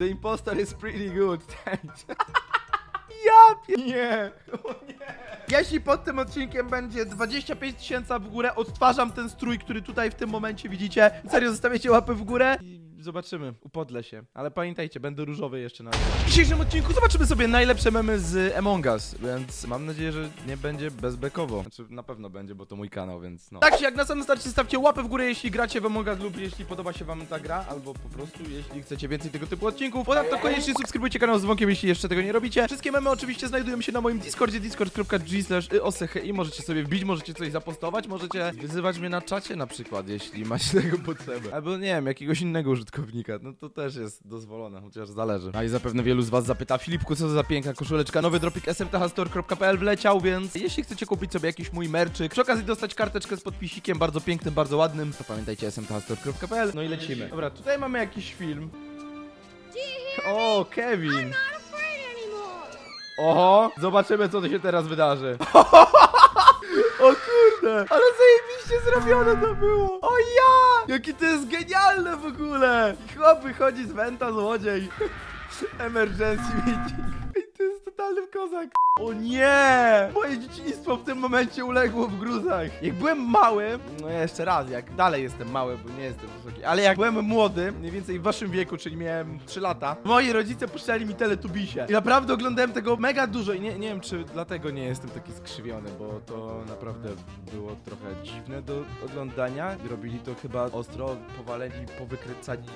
The impostor is pretty good, thanks. Ja pie... Nie. O nie. Jeśli pod tym odcinkiem będzie 25 tysięcy w górę, odtwarzam ten strój, który tutaj w tym momencie widzicie. Serio, zostawiacie łapy w górę i zobaczymy. Upodlę się. Ale pamiętajcie, będę różowy jeszcze na W dzisiejszym odcinku zobaczymy sobie najlepsze memy z Among Us, więc mam nadzieję, że nie będzie bezbekowo. Znaczy, na pewno będzie, bo to mój kanał, więc no. Tak jak na samym starcie stawcie łapę w górę, jeśli gracie w Among Us lub jeśli podoba się wam ta gra, albo po prostu jeśli chcecie więcej tego typu odcinków. Ponadto koniecznie subskrybujcie kanał z dzwonkiem, jeśli jeszcze tego nie robicie. Wszystkie memy oczywiście znajdują się na moim Discordzie, discord.g i możecie sobie wbić, możecie coś zapostować, możecie wyzywać mnie na czacie na przykład, jeśli macie tego potrzebę. Albo nie wiem, jakiegoś innego użytkownika, no to też jest dozwolone, chociaż zależy. A i zapewne wielu z was zapyta, Filipku, co to za piękna koszuleczka, nowy dropik smthstore.pl wleciał, więc jeśli chcecie kupić sobie jakiś mój merczyk, przy okazji dostać karteczkę z podpisikiem, bardzo pięknym, bardzo ładnym, to pamiętajcie smthstore.pl, no i lecimy. Dobra, tutaj mamy jakiś film. O, Kevin! Oho, zobaczymy co to się teraz wydarzy. O kurde, ale zajebiście zrobione to było. O ja, jakie to jest genialne w ogóle. I Chłop wychodzi z wenta, złodziej. Emergency meeting. Ej, to jest totalny kozak. O nie! Moje dzieciństwo w tym momencie uległo w gruzach. Jak byłem mały, no jeszcze raz, jak dalej jestem mały, bo nie jestem wysoki, ale jak byłem młody, mniej więcej w waszym wieku, czyli miałem 3 lata, moi rodzice puszczali mi teletubisie. I naprawdę oglądałem tego mega dużo i nie, nie wiem, czy dlatego nie jestem taki skrzywiony, bo to naprawdę było trochę dziwne do oglądania. Robili to chyba ostro, powaleni, powykręcani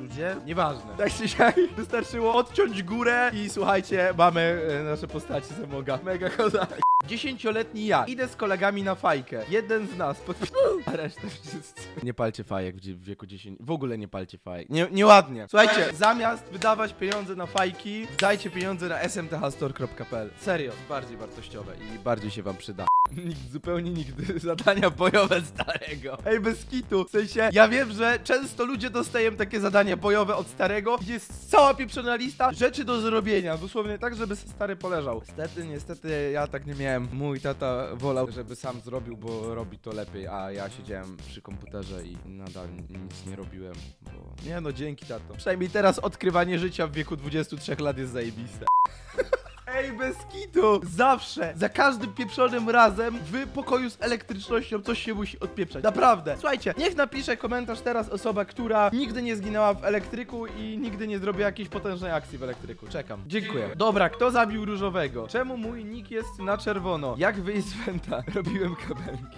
ludzie. Nieważne. Tak siak, wystarczyło odciąć górę i słuchajcie, mamy e, nasze postacie z Amoga. Mega kozak. Dziesięcioletni ja. Idę z kolegami na fajkę. Jeden z nas podpisał, a resztę wszyscy. Nie palcie fajek w, w wieku 10. W ogóle nie palcie fajek. Nie, nieładnie. Słuchajcie, zamiast wydawać pieniądze na fajki, dajcie pieniądze na smthstore.pl. Serio, bardziej wartościowe i bardziej się wam przyda. Nikt, zupełnie nigdy zadania bojowe starego. Ej, bez kitu. W sensie, ja wiem, że często ludzie dostają takie zadania bojowe od starego, gdzie jest cała pieprzona lista rzeczy do zrobienia. Dosłownie tak, żeby stary poleżał. Niestety, niestety, ja tak nie miałem. Mój tata wolał, żeby sam zrobił, bo robi to lepiej, a ja siedziałem przy komputerze i nadal nic nie robiłem, bo... Nie no, dzięki tato. Przynajmniej teraz odkrywanie życia w wieku 23 lat jest zajebiste. Ej, bez kitu! Zawsze, za każdym pieprzonym razem w pokoju z elektrycznością coś się musi odpieprzać. Naprawdę. Słuchajcie, niech napisze komentarz teraz osoba, która nigdy nie zginęła w elektryku i nigdy nie zrobiła jakiejś potężnej akcji w elektryku. Czekam. Dziękuję. Dobra, kto zabił różowego? Czemu mój nick jest na czerwono? Jak wyjść z wenta? Robiłem kabelki.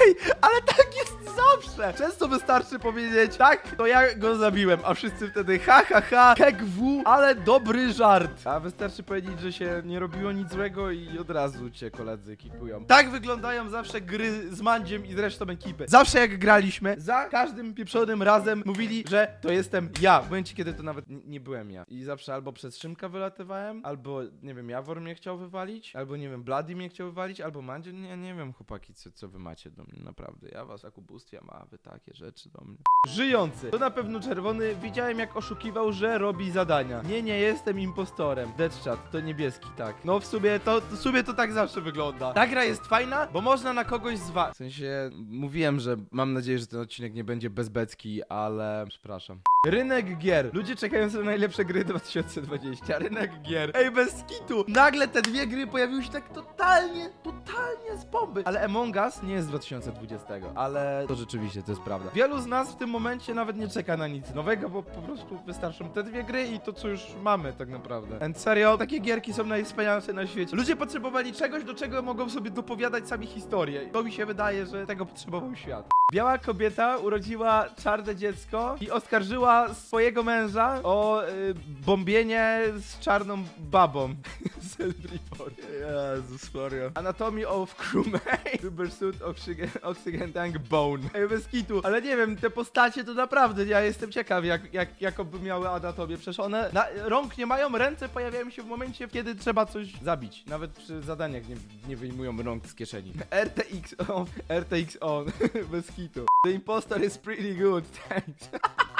Ej, ale tak jest zawsze! Często wystarczy powiedzieć, tak, to ja go zabiłem, a wszyscy wtedy ha ha ha, kek w, ale dobry żart. A wystarczy powiedzieć, że się nie robiło nic złego i od razu cię koledzy kipują. Tak wyglądają zawsze gry z Mandziem i z resztą ekipy. Zawsze jak graliśmy, za każdym pieprzonym razem mówili, że to jestem ja. W momencie, kiedy to nawet nie byłem ja. I zawsze albo przez Szymka wylatywałem, albo, nie wiem, Jawor mnie chciał wywalić, albo, nie wiem, Bloody mnie chciał wywalić, albo Mandzie, nie, nie wiem, chłopaki, co, co wy macie do mnie, naprawdę. Ja was jak ubóstwiam, a wy takie rzeczy do mnie. Żyjący. To na pewno czerwony. Widziałem jak oszukiwał, że robi zadania. Nie, nie jestem impostorem. Deadshot, to niebieski, tak. No w sumie to, w sumie to tak zawsze wygląda. Ta gra jest fajna, bo można na kogoś zwa... W sensie, mówiłem, że mam nadzieję, że ten odcinek nie będzie bezbecki, ale... Przepraszam. Rynek gier. Ludzie czekają na najlepsze gry 2020. Rynek gier. Ej, bez kitu. Nagle te dwie gry pojawiły się tak totalnie, totalnie z bomby. Ale Among Us nie jest z 2020, ale to rzeczywiście, to jest prawda. Wielu z nas w tym momencie nawet nie czeka na nic nowego, bo po prostu wystarczą te dwie gry i to, co już mamy tak naprawdę. And serio, takie gierki są najwspanialsze na świecie. Ludzie potrzebowali czegoś, do czego mogą sobie dopowiadać sami historię. To mi się wydaje, że tego potrzebował świat. Biała kobieta urodziła czarne dziecko i oskarżyła swojego męża o y, bombienie z czarną babą. Self-report. Jezus Maria. Anatomy of crewmate. Super suit oxygen, oxygen tank bone. Ej, bez kitu. Ale nie wiem, te postacie to naprawdę, ja jestem ciekaw, jak, jak, jakoby miały anatomię. Przecież one na, rąk nie mają, ręce pojawiają się w momencie, kiedy trzeba coś zabić. Nawet przy zadaniach nie, nie wyjmują rąk z kieszeni. RTX on, RTX on. bez kitu. The impostor is pretty good, thanks.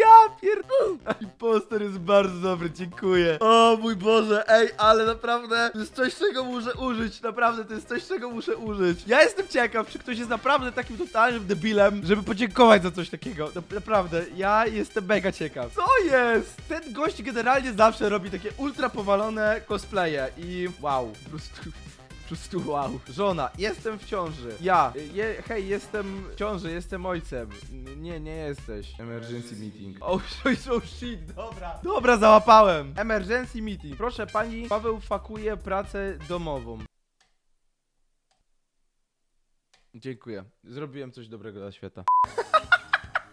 Ja pierdolę. Impostor jest bardzo dobry, dziękuję. O mój Boże, ej, ale naprawdę to jest coś, czego muszę użyć. Naprawdę, to jest coś, czego muszę użyć. Ja jestem ciekaw, czy ktoś jest naprawdę takim totalnym debilem, żeby podziękować za coś takiego. Naprawdę, ja jestem mega ciekaw. Co jest? Ten gość generalnie zawsze robi takie ultra powalone cosplaye i wow, po prostu... Po prostu wow. Żona, jestem w ciąży. Ja, je, hej, jestem w ciąży, jestem ojcem. N- Nie, nie jesteś. Emergency meeting. Oh, oh, oh shit, dobra. Dobra, załapałem. Emergency meeting. Proszę pani, Paweł fakuje pracę domową. Dziękuję. Zrobiłem coś dobrego dla świata.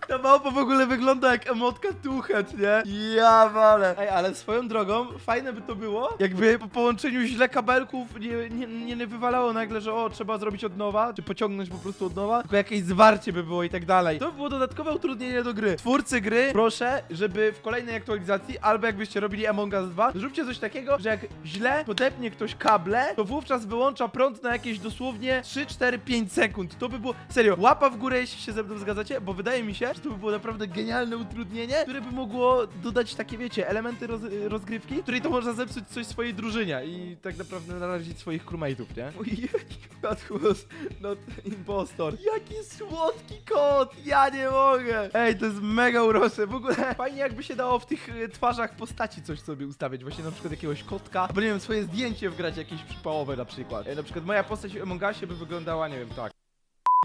Ta małpa w ogóle wygląda jak emotka tuchet, nie? Ja wale. Ej, ale swoją drogą, fajne by to było, jakby po połączeniu źle kabelków nie, nie, nie, wywalało nagle, że o, trzeba zrobić od nowa, czy pociągnąć po prostu od nowa, tylko jakieś zwarcie by było i tak dalej. To by było dodatkowe utrudnienie do gry. Twórcy gry, proszę, żeby w kolejnej aktualizacji, albo jakbyście robili Among Us 2, zróbcie coś takiego, że jak źle podepnie ktoś kable, to wówczas wyłącza prąd na jakieś dosłownie 3, 4, 5 sekund. To by było, serio, łapa w górę, jeśli się ze mną zgadzacie, bo wydaje mi się, to by było naprawdę genialne utrudnienie, które by mogło dodać takie, wiecie, elementy roz, rozgrywki, w której to można zepsuć coś swojej drużynie i tak naprawdę narazić swoich crewmate'ów, nie? That was not impostor. Jaki słodki kot, ja nie mogę. Ej, to jest mega urocze, w ogóle fajnie jakby się dało w tych e, twarzach postaci coś sobie ustawiać, właśnie na przykład jakiegoś kotka, albo nie wiem, swoje zdjęcie wgrać jakieś przypałowe na przykład. E, na przykład moja postać w Among Usie by wyglądała, nie wiem, tak.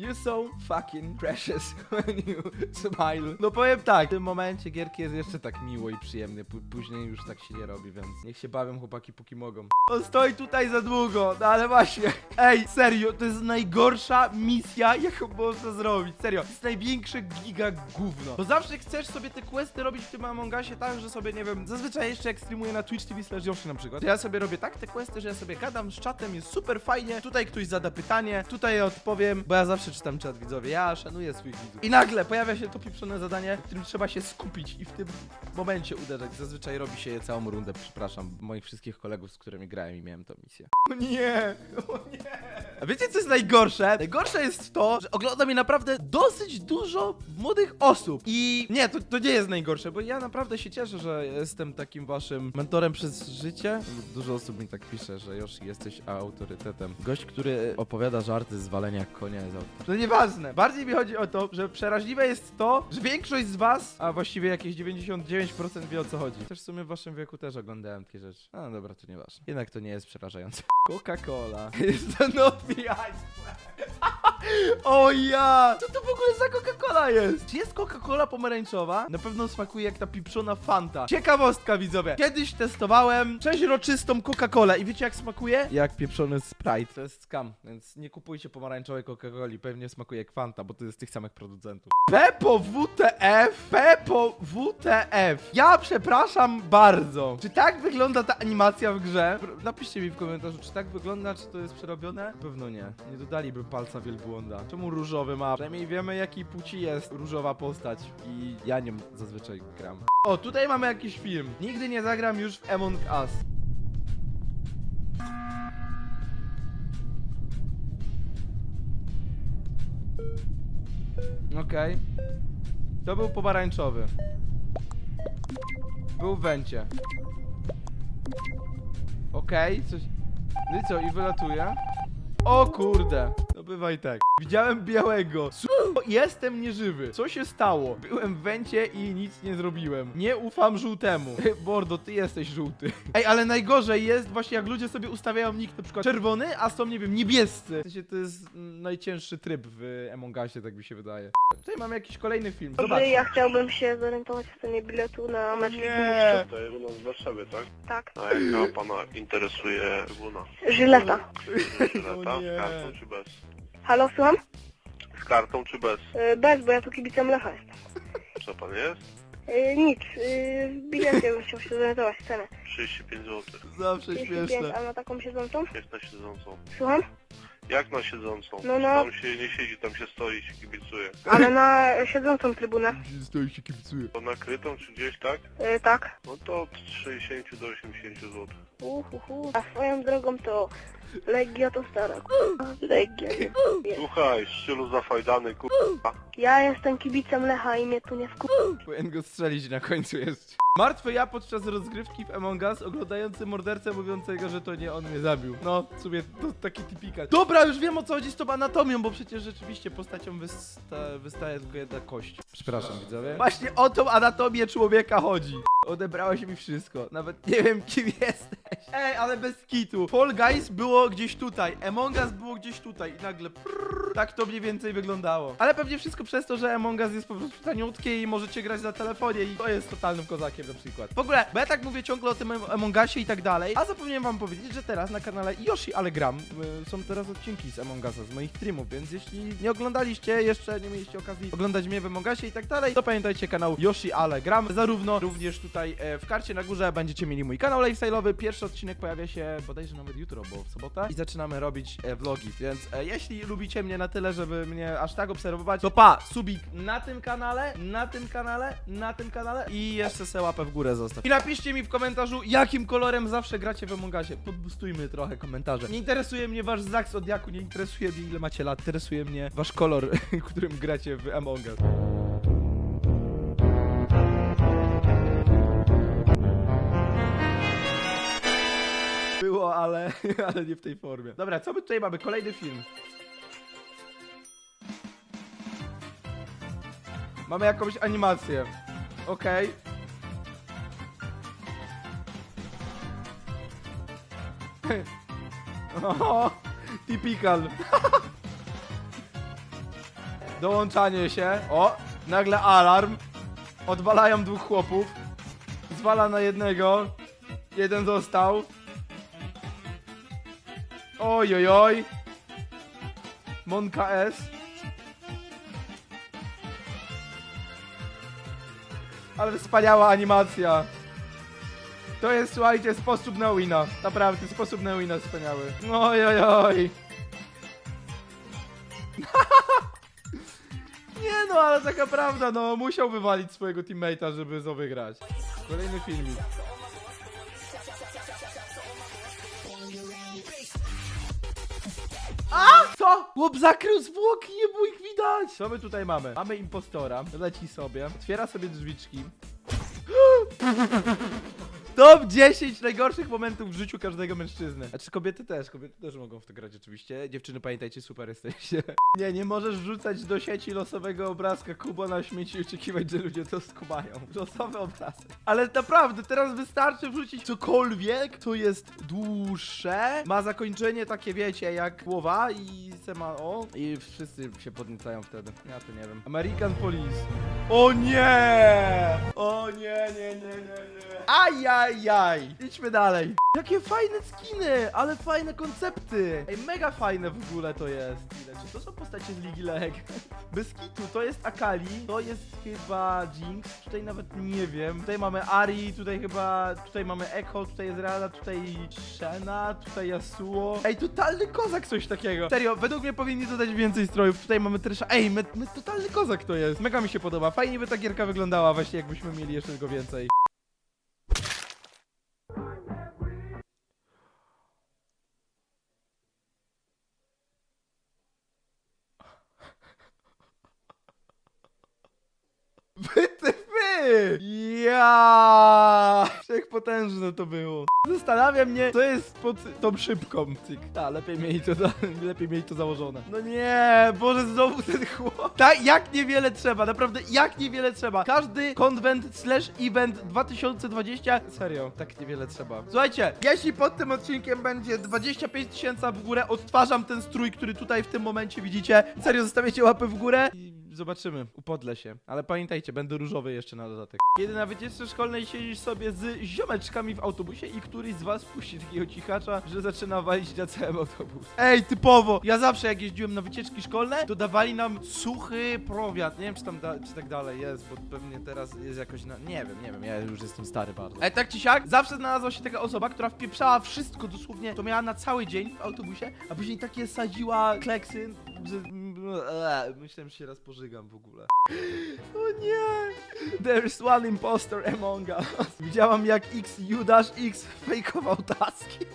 You're so fucking precious when you smile. No powiem tak, w tym momencie gierki jest jeszcze tak miło i przyjemnie, P- później już tak się nie robi, więc niech się bawią chłopaki póki mogą. On stoi tutaj za długo, no ale właśnie. Ej, serio, to jest najgorsza misja, jaką można zrobić, serio. To jest największe giga gówno. Bo zawsze chcesz sobie te questy robić w tym Among Usie tak, że sobie, nie wiem, zazwyczaj jeszcze jak streamuję na Twitch TV slash na przykład, to ja sobie robię tak te questy, że ja sobie gadam z czatem, jest super fajnie, tutaj ktoś zada pytanie, tutaj ja odpowiem, bo ja zawsze czytam czat widzowie, ja szanuję swoich widzów. I nagle pojawia się to pieprzone zadanie, w którym trzeba się skupić i w tym momencie uderzać. Zazwyczaj robi się je całą rundę, przepraszam, moich wszystkich kolegów, z którymi grałem i miałem tę misję. O nie, o nie. A wiecie co jest najgorsze? Najgorsze jest to, że ogląda mnie naprawdę dosyć dużo młodych osób. I nie, to, to nie jest najgorsze, bo ja naprawdę się cieszę, że jestem takim waszym mentorem przez życie. Dużo osób mi tak pisze, że już jesteś autorytetem. Gość, który opowiada żarty z walenia konia jest autorytetem. To nieważne. Bardziej mi chodzi o to, że przeraźliwe jest to, że większość z was, a właściwie jakieś 99% wie o co chodzi. Też w sumie w waszym wieku też oglądałem takie rzeczy. A no dobra, to nieważne. Jednak to nie jest przerażające. Coca-Cola. Jest to not the ice. O ja! Co to w ogóle za Coca-Cola jest? Czy jest Coca-Cola pomarańczowa? Na pewno smakuje jak ta pieprzona Fanta. Ciekawostka widzowie. Kiedyś testowałem przeźroczystą Coca-Colę i wiecie jak smakuje? Jak pieprzony Sprite. To jest scam, więc nie kupujcie pomarańczowej Coca-Coli. Pewnie smakuje jak Fanta, bo to jest z tych samych producentów. Pepo WTF! Pepo WTF! Ja przepraszam bardzo. Czy tak wygląda ta animacja w grze? Napiszcie mi w komentarzu, czy tak wygląda, czy to jest przerobione? Pewno nie. Nie dodaliby palca wielbłąda. Czemu różowy ma? Przynajmniej wiemy, jakiej płci jest różowa postać. I ja nią zazwyczaj gram. O, tutaj mamy jakiś film. Nigdy nie zagram już w Among Us. Okej. To był pomarańczowy. Był w wencie. Okej, coś... No i co, i wylatuje? O kurde! No bywa i tak. Widziałem białego. Su- Jestem nieżywy. Co się stało? Byłem w wencie i nic nie zrobiłem. Nie ufam żółtemu. Bordo, ty jesteś żółty. Ej, ale najgorzej jest właśnie jak ludzie sobie ustawiają nick na przykład czerwony, a są, nie wiem, niebiescy. W sensie to jest mm, najcięższy tryb w Among Usie, tak mi się wydaje. Tutaj mamy jakiś kolejny film. Zobacz. Dobry, ja chciałbym się zorientować w cenie biletu na mecz Ligi Nie. Mistrzów. To jest u nas w Warszawie, tak? Tak. A jaka pana interesuje trybuna? Żyleta. Żyleta? O nie. Z kartą czy bez? Halo, słucham? Z kartą czy bez? Y, Bez, bo ja tu kibicem Lecha jestem. Co pan jest? Y, Nic, y, w bilecie bym chciał się zorientować cenę. 35 zł. Zawsze 35, śmieszne. a na taką siedzącą? Jak na siedzącą? Słucham? Jak na siedzącą? No, no. Tam się nie siedzi, tam się stoi i się kibicuje. Ale na siedzącą trybunę. Stoi się kibicuje. To nakrytą czy gdzieś, tak? Y, Tak. No to od 60 do 80 zł. Uhuhu. A swoją drogą to Legia to stara k***a. Legia, nie Słuchaj, szczylu zafajdany, kurwa. Ja jestem kibicem Lecha i mnie tu nie wku... Powinien go strzelić na końcu jest. Martwy ja podczas rozgrywki w Among Us, oglądający mordercę mówiącego, że to nie on mnie zabił. No, w sumie to taki typika. Dobra, już wiem o co chodzi z tą anatomią, bo przecież rzeczywiście postacią wysta wystaje tylko jedna kość. Przepraszam, widzowie. Właśnie o tą anatomię człowieka chodzi. Odebrałeś mi wszystko. Nawet nie wiem, kim jesteś. Ej, ale bez kitu. Fall Guys było gdzieś tutaj. Among Us było gdzieś tutaj. I nagle prrr, tak to mniej więcej wyglądało. Ale pewnie wszystko przez to, że Among Us jest po prostu taniutkie i możecie grać na telefonie i to jest totalnym kozakiem na przykład. W ogóle, bo ja tak mówię ciągle o tym Among Usie i tak dalej, a zapomniałem wam powiedzieć, że teraz na kanale Yoshi Ale Gram y, są teraz odcinki z Among Usa, z moich streamów, więc jeśli nie oglądaliście, jeszcze nie mieliście okazji oglądać mnie w Among Usie i tak dalej, to pamiętajcie kanał Yoshi Ale Gram. Zarówno również tutaj e, w karcie na górze będziecie mieli mój kanał lifestyle'owy. Pierwszy odcinek pojawia się bodajże nawet jutro, bo w sobotę i zaczynamy robić e, vlogi, więc e, jeśli lubicie mnie na tyle, żeby mnie aż tak obserwować, to pa, subik na tym kanale, na tym kanale, na tym kanale i jeszcze se łapę w górę zostaw. I napiszcie mi w komentarzu, jakim kolorem zawsze gracie w Among Usie. Podbustujmy trochę komentarze. Nie interesuje mnie wasz znak zodiaku, nie interesuje mnie ile macie lat, interesuje mnie wasz kolor, którym gracie w Among Us. Ale, ale nie w tej formie. Dobra, co my tutaj mamy? Kolejny film. Mamy jakąś animację. Okej. Oho, typical. Dołączanie się. O, nagle alarm. Odwalają dwóch chłopów. Zwala na jednego. Jeden został. Oj, oj, oj. Monka S. Ale wspaniała animacja. To jest, słuchajcie, sposób na wina. Naprawdę, sposób na wina wspaniały. Oj, oj, oj. Nie no, ale taka prawda, no. Musiał wywalić swojego teammate'a, żeby zo wygrać. Kolejny filmik. Co? Chłop zakrył zwłoki, nie było ich widać! Co my tutaj mamy? Mamy impostora, leci sobie, otwiera sobie drzwiczki. Top 10 najgorszych momentów w życiu każdego mężczyzny. A czy kobiety też? Kobiety też mogą w to grać oczywiście. Dziewczyny, pamiętajcie, super jesteście. Nie, nie możesz wrzucać do sieci losowego obrazka Kubo na śmieci i oczekiwać, że ludzie to skumają. Losowy obrazek. Ale naprawdę, teraz wystarczy wrzucić cokolwiek, co jest dłuższe, ma zakończenie takie, wiecie, jak głowa i se ma o i wszyscy się podniecają wtedy. Ja to nie wiem. American Police. O nie! O nie, nie, nie, nie, nie. Ajajaj! Idźmy dalej. Jakie fajne skiny, ale fajne koncepty. Ej, mega fajne w ogóle to jest. Ile, czy to są postacie z Ligi Legend? Bez kitu, to jest Akali, to jest chyba Jinx, tutaj nawet nie wiem. Tutaj mamy Ari, tutaj chyba, tutaj mamy Echo, tutaj jest Rada, tutaj Shena, tutaj Yasuo. Ej, totalny kozak coś takiego. Serio, według mnie powinni dodać więcej strojów. Tutaj mamy Tresha. Ej, my, my totalny kozak to jest. Mega mi się podoba. Fajnie by ta gierka wyglądała właśnie, jakbyśmy mieli jeszcze tego więcej. Wy! Ja! Wszechpotężne to było. Zastanawia mnie, co jest pod tą szybką. Cyk. A, lepiej mieli to, za, lepiej mieli to założone. No nie, Boże, znowu ten chłop. Tak, jak niewiele trzeba, naprawdę, jak niewiele trzeba. Każdy konwent slash event 2020, serio, tak niewiele trzeba. Słuchajcie, jeśli pod tym odcinkiem będzie 25 tysięcy w górę, odtwarzam ten strój, który tutaj w tym momencie widzicie. Serio, zostawiacie łapy w górę i zobaczymy, upodlę się. Ale pamiętajcie, będę różowy jeszcze na dodatek. Kiedy na wycieczce szkolnej siedzisz sobie z ziomeczkami w autobusie i któryś z was puści takiego cichacza, że zaczyna walić na cały autobus. Ej, typowo! Ja zawsze jak jeździłem na wycieczki szkolne, to dawali nam suchy prowiat. Nie wiem, czy tam da, czy tak dalej jest, bo pewnie teraz jest jakoś na... Nie wiem, nie wiem, ja już jestem stary bardzo. Ej, tak czy siak, zawsze znalazła się taka osoba, która wpieprzała wszystko dosłownie, to miała na cały dzień w autobusie, a później takie sadziła kleksy, myślałem, że się raz pożygam w ogóle. O nie! There's one impostor among us. Widziałam jak X Judasz X fejkował taski.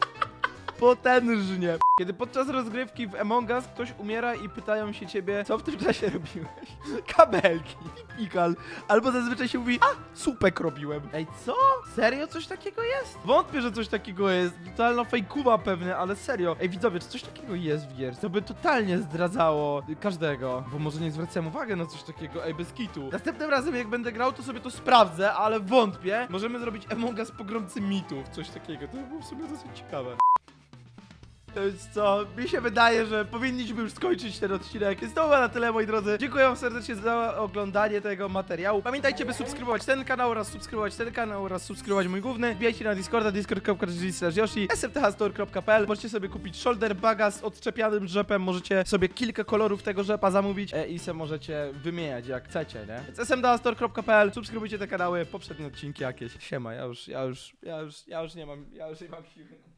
Potężnie. Kiedy podczas rozgrywki w Among Us ktoś umiera i pytają się ciebie, co w tym czasie robiłeś? Kabelki, pikal. Albo zazwyczaj się mówi, a, supek robiłem. Ej, co? Serio coś takiego jest? Wątpię, że coś takiego jest. Totalna fejkuwa pewnie, ale serio. Ej, widzowie, czy coś takiego jest w gier? To by totalnie zdradzało każdego. Bo może nie zwracam uwagi na coś takiego, ej, bez kitu. Następnym razem, jak będę grał, to sobie to sprawdzę, ale wątpię. Możemy zrobić Among Us pogromcy mitów, coś takiego. To by było w sumie dosyć ciekawe. To jest co? Mi się wydaje, że powinniśmy już skończyć ten odcinek. Jest to chyba na tyle, moi drodzy. Dziękuję serdecznie za oglądanie tego materiału. Pamiętajcie, by subskrybować ten kanał oraz subskrybować ten kanał oraz subskrybować mój główny. Wbijajcie na Discorda, discord.gg/yoshi, smthstore.pl. Możecie sobie kupić shoulder baga z odczepianym rzepem. Możecie sobie kilka kolorów tego rzepa zamówić e, i se możecie wymieniać jak chcecie, nie? Więc smthstore.pl. Subskrybujcie te kanały, poprzednie odcinki jakieś. Siema, ja już, ja już, ja już, ja już nie mam, ja już nie mam siły.